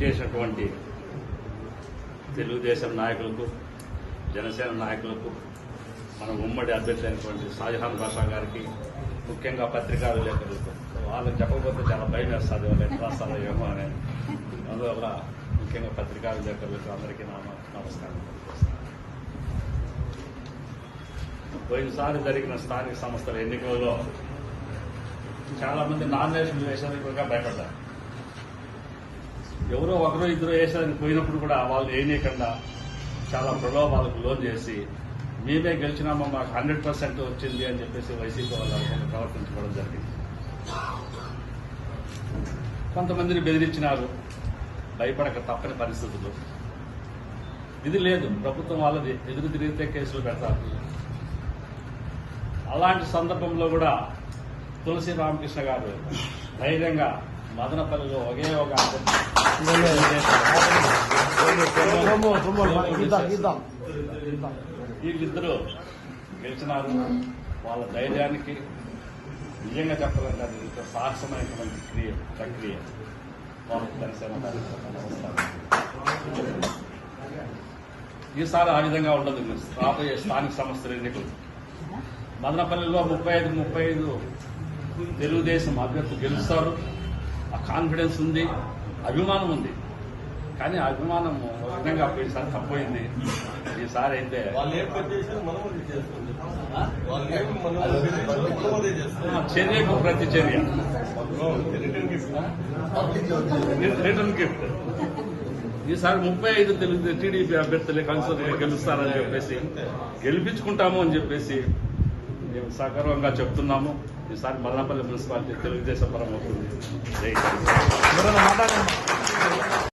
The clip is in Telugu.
చేసినటువంటి తెలుగుదేశం నాయకులకు జనసేన నాయకులకు మన ఉమ్మడి అభ్యర్థి అయినటువంటి షాజహాన్ బాషా గారికి ముఖ్యంగా పత్రికా విలేకరులకు వాళ్ళకి చెప్పకపోతే చాలా భయం వేస్తుంది వాళ్ళు ఎట్లా రాస్తారో ఏమో అని. అందువల్ల ముఖ్యంగా పత్రికా విలేకరులకు అందరికీ నా నమస్కారం పోయినసారి జరిగిన స్థానిక సంస్థల ఎన్నికలలో చాలామంది నామినేషన్ వేసేందుకు భయపడ్డారు. ఎవరో ఒకరో ఇద్దరు వేసేదానికి పోయినప్పుడు కూడా వాళ్ళు వేయనీయకుండా చాలా ప్రలోభాలకు లోన్ చేసి మేమే గెలిచినామా మాకు హండ్రెడ్ పర్సెంట్ వచ్చింది అని చెప్పేసి వైసీపీ వాళ్ళు ప్రవర్తించుకోవడం జరిగింది. కొంతమందిని బెదిరించినారు. భయపడక తప్పని పరిస్థితులు. ఇది లేదు. ప్రభుత్వం వాళ్ళది. ఎదురు తిరిగితే కేసులు పెడతారు. అలాంటి సందర్భంలో కూడా తులసి రామకృష్ణ గారు ధైర్యంగా మదనపల్లిలో ఒకే ఒక వీళ్ళిద్దరూ గెలిచినారు. వాళ్ళ ధైర్యానికి నిజంగా చెప్పాలంటే అది ఇంత సాహసమైనటువంటి క్రియ ప్రక్రియ. వాళ్ళకి. ఈసారి ఆ విధంగా ఉండదు రాబోయే స్థానిక సంస్థల ఎన్నికలు. మదనపల్లిలో ముప్పై ఐదు ముప్పై ఐదు తెలుగుదేశం అభ్యర్థులు గెలుస్తారు. ఆ కాన్ఫిడెన్స్ ఉంది అభిమానం ఉంది. కానీ ఆ అభిమానం విధంగా పోయినసారి తప్పోయింది. ఈసారి అయితే చర్యకు ప్రతి చర్య రిటర్న్ గిఫ్ట్ ఈసారి ముప్పై ఐదు తెలుగు టీడీపీ అభ్యర్థులే కన్సల్ట్ గెలుస్తారని చెప్పేసి గెలిపించుకుంటాము అని చెప్పేసి మేము సగర్వంగా చెప్తున్నాము. ఈసారి మదనపల్లి మున్సిపాలిటీ తెలుగుదేశం పరం అవుతుంది.